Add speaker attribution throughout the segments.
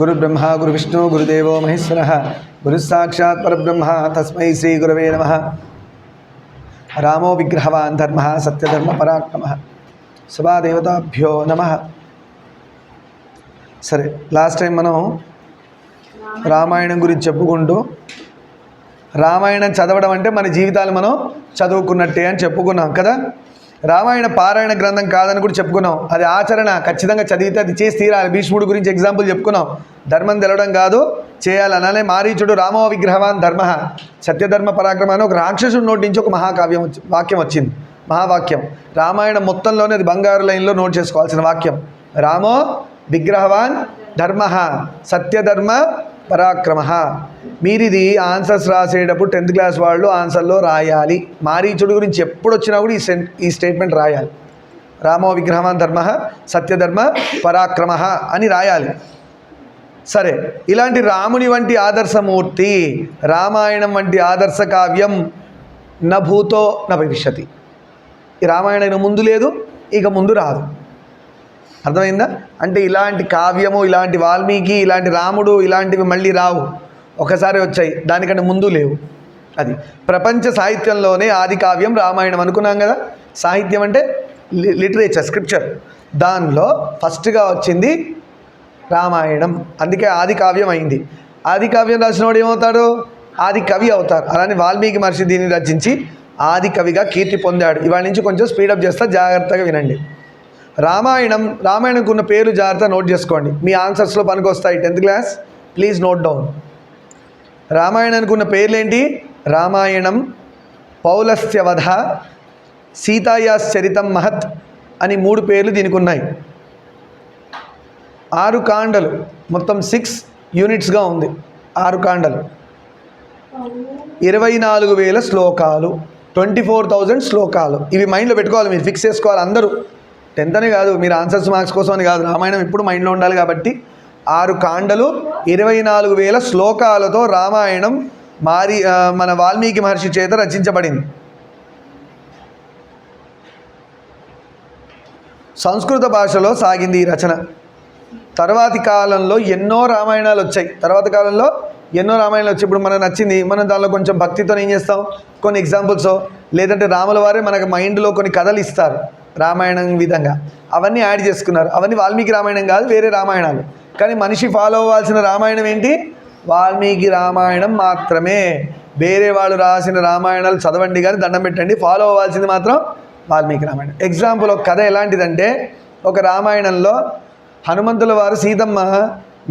Speaker 1: గురుబ్రహ్మ విష్ణు గురుదేవో మహేశ్వర గురుసాక్షాత్ పరబ్రహ్మ తస్మై శ్రీ గురవే నమ రామో విగ్రహవాన్ ధర్మ సత్యధర్మ పరాక్రమ సభాదేవతాభ్యో నమ సరే లాస్ట్ టైం మనం రామాయణం గురించి చెప్పుకుంటూ రామాయణం చదవడం అంటే మన జీవితాలు మనం చదువుకున్నట్టే అని చెప్పుకున్నాం కదా రామాయణ పారాయణ గ్రంథం కాదని కూడా చెప్పుకున్నాం అది ఆచరణ ఖచ్చితంగా చదివితే అది చేసి తీరాలి భీష్ముడు గురించి ఎగ్జాంపుల్ చెప్పుకున్నాం ధర్మం తెలవడం కాదు చేయాలి అలానే మారీచుడు రామో విగ్రహవాన్ ధర్మ సత్యధర్మ అని ఒక రాక్షసుడు నోటి నుంచి ఒక మహాకావ్యం వాక్యం వచ్చింది మహావాక్యం రామాయణం మొత్తంలోనే అది బంగారు లైన్లో నోట్ చేసుకోవాల్సిన వాక్యం రామో విగ్రహవాన్ ధర్మ సత్యధర్మ పరాక్రమ మీరిది ఆన్సర్స్ రాసేటప్పుడు టెన్త్ క్లాస్ వాళ్ళు ఆన్సర్లో రాయాలి మారీచుడు గురించి ఎప్పుడు వచ్చినా కూడా ఈ ఈ స్టేట్మెంట్ రాయాలి రామో విగ్రహమాన్ ధర్మ సత్యధర్మ పరాక్రమ అని రాయాలి సరే ఇలాంటి రాముని వంటి ఆదర్శమూర్తి రామాయణం వంటి ఆదర్శ కావ్యం నభూతో భవిష్యతి రామాయణం ముందు లేదు ఇక ముందు రాదు అర్థమైందా అంటే ఇలాంటి కావ్యము ఇలాంటి వాల్మీకి ఇలాంటి రాముడు ఇలాంటివి మళ్ళీ రావు ఒకసారి వచ్చాయి దానికంటే ముందు లేవు అది ప్రపంచ సాహిత్యంలోనే ఆది కావ్యం రామాయణం అనుకున్నాం కదా సాహిత్యం అంటే లిటరేచర్ స్క్రిప్చర్ దానిలో ఫస్ట్గా వచ్చింది రామాయణం అందుకే ఆది కావ్యం అయింది ఆది కావ్యం వాడు ఏమవుతాడు ఆది కవి అవుతారు అలానే వాల్మీకి మహర్షి దీన్ని రచించి ఆది కవిగా కీర్తి పొందాడు ఇవాళ నుంచి కొంచెం స్పీడప్ చేస్తా జాగ్రత్తగా వినండి రామాయణం రామాయణంకు ఉన్న పేర్లు జాగ్రత్త నోట్ చేసుకోండి మీ ఆన్సర్స్లో పనికొస్తాయి tenth class please note down రామాయణానికి ఉన్న పేర్లేంటి రామాయణం పౌలస్యవధ సీతాయాస్ చరితం మహత్ అని మూడు పేర్లు దీనికి ఉన్నాయి ఆరు కాండలు మొత్తం సిక్స్ యూనిట్స్గా ఉంది ఆరు కాండలు ఇరవై నాలుగు వేల శ్లోకాలు ట్వంటీ ఫోర్ థౌజండ్ శ్లోకాలు ఇవి మైండ్లో పెట్టుకోవాలి మీరు ఫిక్స్ చేసుకోవాలి అందరూ టెన్త్ అని కాదు మీరు ఆన్సర్స్ మార్క్స్ కోసం అని కాదు రామాయణం ఎప్పుడు మైండ్లో ఉండాలి కాబట్టి ఆరు కాండలు ఇరవై నాలుగు వేల శ్లోకాలతో రామాయణం మారి మన వాల్మీకి మహర్షి చేత రచించబడింది సంస్కృత భాషలో సాగింది ఈ రచన తర్వాతి కాలంలో ఎన్నో రామాయణాలు వచ్చాయి తర్వాత కాలంలో ఎన్నో రామాయణాలు వచ్చి ఇప్పుడు మనకు నచ్చింది మనం దానిలో కొంచెం భక్తితో ఏం చేస్తాం కొన్ని ఎగ్జాంపుల్స్ లేదంటే రాముల వారే మనకు మైండ్లో కొన్ని కథలు ఇస్తారు రామాయణం విధంగా అవన్నీ యాడ్ చేసుకున్నారు అవన్నీ వాల్మీకి రామాయణం కాదు వేరే రామాయణాలు కానీ మనిషి ఫాలో అవ్వాల్సిన రామాయణం ఏంటి వాల్మీకి రామాయణం మాత్రమే వేరే వాళ్ళు రాసిన రామాయణాలు చదవండి కానీ దండం పెట్టండి ఫాలో అవ్వాల్సింది మాత్రం వాల్మీకి రామాయణం ఎగ్జాంపుల్ ఒక కథ ఎలాంటిదంటే ఒక రామాయణంలో హనుమంతుల వారు సీతమ్మ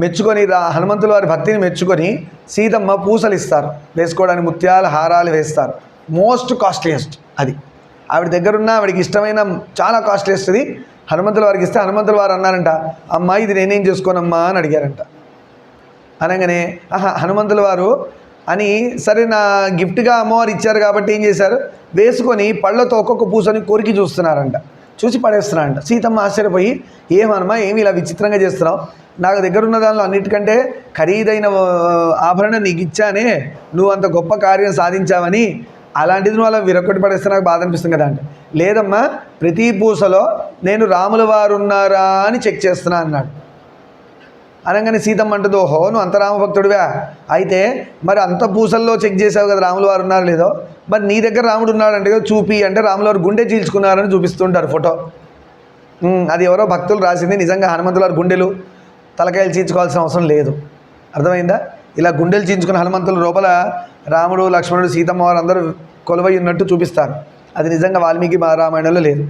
Speaker 1: మెచ్చుకొని రా హనుమంతుల వారి భక్తిని మెచ్చుకొని సీతమ్మ పూసలు ఇస్తారు వేసుకోవడానికి ముత్యాల హారాలు వేస్తారు మోస్ట్ కాస్ట్లీయెస్ట్ అది ఆవిడ దగ్గరున్న ఆవిడకి ఇష్టమైన చాలా కాస్ట్లీ వస్తుంది హనుమంతుల వారికి ఇస్తే హనుమంతుల వారు అన్నారంట అమ్మా ఇది నేనేం చేసుకోనమ్మా అని అడిగారంట అనగానే ఆహా హనుమంతుల వారు అని సరే నా గిఫ్ట్గా అమ్మవారు ఇచ్చారు కాబట్టి ఏం చేశారు వేసుకొని పళ్ళతో ఒక్కొక్క పూసని కోరిక చూస్తున్నారంట చూసి పడేస్తున్నారంట సీతమ్మ ఆశ్చర్యపోయి ఏమనమా ఏమి ఇలా విచిత్రంగా చేస్తున్నావు నాకు దగ్గర ఉన్న దానిలో అన్నిటికంటే ఖరీదైన ఆభరణ నీకు ఇచ్చానే నువ్వు అంత గొప్ప కార్యం సాధించావని అలాంటిది నువ్వు అలా విరొక్కటి పడేస్తే నాకు బాధ అనిపిస్తుంది కదా అంటే లేదమ్మా ప్రతి పూసలో నేను రాముల వారు ఉన్నారా అని చెక్ చేస్తున్నా అన్నాడు అనగానే సీతమ్మ అంటది ఓహో నువ్వు అంత రామభక్తుడివా అయితే మరి అంత పూసల్లో చెక్ చేసావు కదా రాముల వారు ఉన్నారో లేదో మరి నీ దగ్గర రాముడు ఉన్నాడంటే కదా చూపి అంటే రాముల వారు గుండె చీల్చుకున్నారని చూపిస్తుంటారు ఫోటో అది ఎవరో భక్తులు రాసింది నిజంగా హనుమంతుల వారి గుండెలు తలకాయలు చీల్చుకోవాల్సిన అవసరం లేదు అర్థమైందా ఇలా గుండెలు చీల్చుకున్న హనుమంతుల లోపల రాముడు లక్ష్మణుడు సీతమ్మ వారు అందరూ కొలువై ఉన్నట్టు చూపిస్తారు అది నిజంగా వాల్మీకి రామాయణంలో లేదు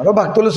Speaker 1: మరో భక్తులు